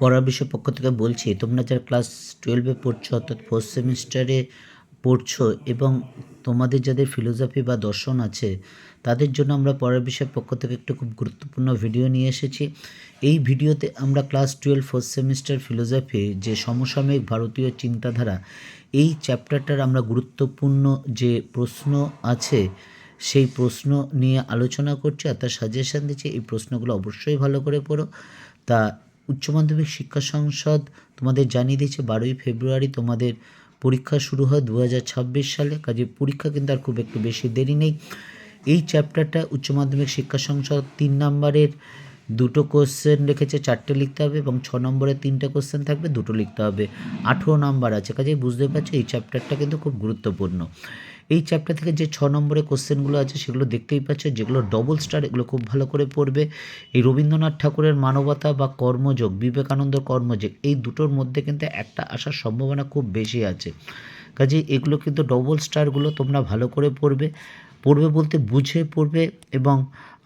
পড়ার বিষয় পক্ষ থেকে বলছি, তোমরা যারা ক্লাস টুয়েলভে পড়ছো অর্থাৎ ফোর্থ সেমিস্টারে পড়ছো এবং তোমাদের যাদের ফিলোসফি বা দর্শন আছে, তাদের জন্য আমরা পড়ার বিষয় পক্ষ থেকে একটু খুব গুরুত্বপূর্ণ ভিডিও নিয়ে এসেছি। এই ভিডিওতে আমরা class twelve fourth semester philosophy যে সমসাময়িক ভারতীয় চিন্তাধারা, এই চ্যাপ্টারটার আমরা গুরুত্বপূর্ণ যে প্রশ্ন আছে, সেই প্রশ্ন নিয়ে আলোচনা করছি আর তার সাজেশান দিচ্ছি এই প্রশ্নগুলো অবশ্যই ভালো করে পড়ো। তা উচ্চ মাধ্যমিক শিক্ষা সংসদ তোমাদের জানিয়ে দিয়েছে বারোই ফেব্রুয়ারি তোমাদের পরীক্ষা শুরু হয় দু হাজার ছাব্বিশ সালে, কাজে পরীক্ষা কিন্তু আর খুব একটু বেশি দেরি নেই। এই চ্যাপ্টারটা উচ্চ মাধ্যমিক শিক্ষা সংসদ তিন নম্বরের দুটো কোশ্চেন রেখেছে চারটে লিখতে হবে এবং ছ নম্বরে তিনটে কোশ্চেন থাকবে, দুটো লিখতে হবে। আঠেরো নাম্বার আছে, কাজেই বুঝতে পারছ এই চ্যাপ্টারটা কিন্তু খুব গুরুত্বপূর্ণ। এই চ্যাপ্টার থেকে যে ছ নম্বরের কোশ্চেনগুলো আছে সেগুলো দেখতেই পাচ্ছ, যেগুলো ডবল স্টার এগুলো খুব ভালো করে পড়বে। এই রবীন্দ্রনাথ ঠাকুরের মানবতা বা কর্মযোগ, বিবেকানন্দ কর্মযোগ, এই দুটোর মধ্যে কিন্তু একটা আসার সম্ভাবনা খুব বেশি আছে। কাজে এগুলো কিন্তু ডবল স্টারগুলো তোমরা ভালো করে পড়বে। পড়বে বলতে বুঝে পড়বে এবং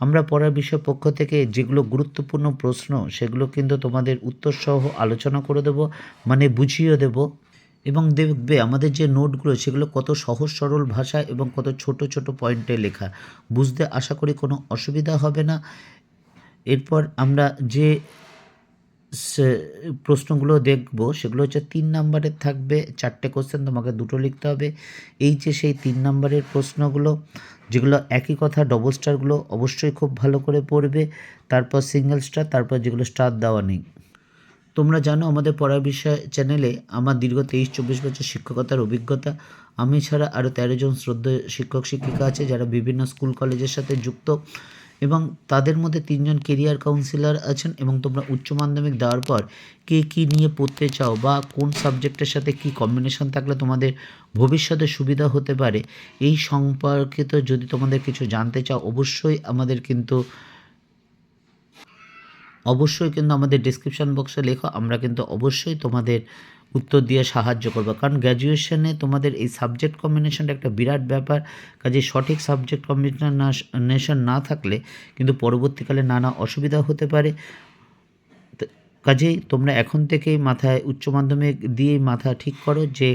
আমরা পড়ার বিষয় পক্ষ থেকে যেগুলো গুরুত্বপূর্ণ প্রশ্ন, সেগুলো কিন্তু তোমাদের উত্তরসহ আলোচনা করে দেব মানে বুঝিয়ে দেব। এবং দেখবে আমাদের যে নোটগুলো, সেগুলো কত সহজ, সরল ভাষা এবং কত ছোট ছোট পয়েন্টে লেখা। বুঝতে আশা করি কোনো অসুবিধা হবে না। এরপর আমরা যে প্রশ্নগুলো দেখব, সেগুলো হচ্ছে তিন নাম্বারের থাকবে, চারটে কোশ্চেন তোমাকে দুটো লিখতে হবে। এই যে সেই তিন নাম্বারের প্রশ্নগুলো, যেগুলো একই কথা ডবল স্টারগুলো অবশ্যই খুব ভালো করে পড়বে। তারপর সিঙ্গেল স্টার তারপর যেগুলো স্টার দেওয়া নেই। তোমরা জানো আমাদের পড়ার বিষয় চ্যানেলে আমার দীর্ঘ তেইশ, চব্বিশ বছর শিক্ষকতার অভিজ্ঞতা। আমি ছাড়া আরও তেরো জন শ্রদ্ধেয় শিক্ষক, শিক্ষিকা আছে যারা বিভিন্ন স্কুল, কলেজের সাথে যুক্ত এবং তাদের মধ্যে তিনজন কেরিয়ার কাউন্সিলর আছেন এবং তোমরা উচ্চ মাধ্যমিক দেওয়ার পর কে কী নিয়ে পড়তে চাও বা কোন সাবজেক্টের সাথে কী কম্বিনেশন থাকলে তোমাদের ভবিষ্যতে সুবিধা হতে পারে, এই সম্পর্কিত যদি তোমাদের কিছু জানতে চাও অবশ্যই আমাদের কিন্তু অবশ্যই কিন্তু আমাদের ডিসক্রিপশান বক্সে লেখো, আমরা কিন্তু অবশ্যই তোমাদের উত্তর দিয়ে সাহায্য করব। কারণ গ্র্যাজুয়েশনে তোমাদের এই সাবজেক্ট কম্বিনেশনটা একটা বিরাট ব্যাপার, কাজে সঠিক সাবজেক্ট কম্বিনেশন না থাকলে কিন্তু পরবর্তীকালে নানা অসুবিধা হতে পারে। কাজেই তোমরা এখন থেকেই মাথায় উচ্চ মাধ্যমিক দিয়েই মাথা ঠিক করো যে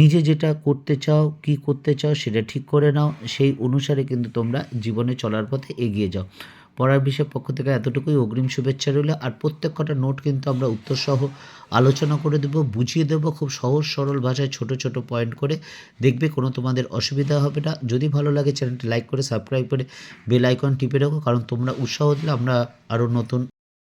নিজে যেটা করতে চাও, কি করতে চাও সেটা ঠিক করে নাও, সেই অনুসারে কিন্তু তোমরা জীবনে চলার পথে এগিয়ে যাও। পড়ার বিষয়ের পক্ষ থেকে এতটুকুই অগ্রিম শুভেচ্ছা রইল। আর প্রত্যেক কটা নোট কিন্তু আমরা উত্তরসহ আলোচনা করে দেব, বুঝিয়ে দেব খুব সহজ সরল ভাষায় ছোট ছোট পয়েন্ট করে। দেখবে কোনো তোমাদের অসুবিধা হবে না। যদি ভালো লাগে চ্যানেলটি লাইক করে, সাবস্ক্রাইব করে, বেল আইকন টিপে রাখো, কারণ তোমরা উৎসাহ দিলে আমরা আরও নতুন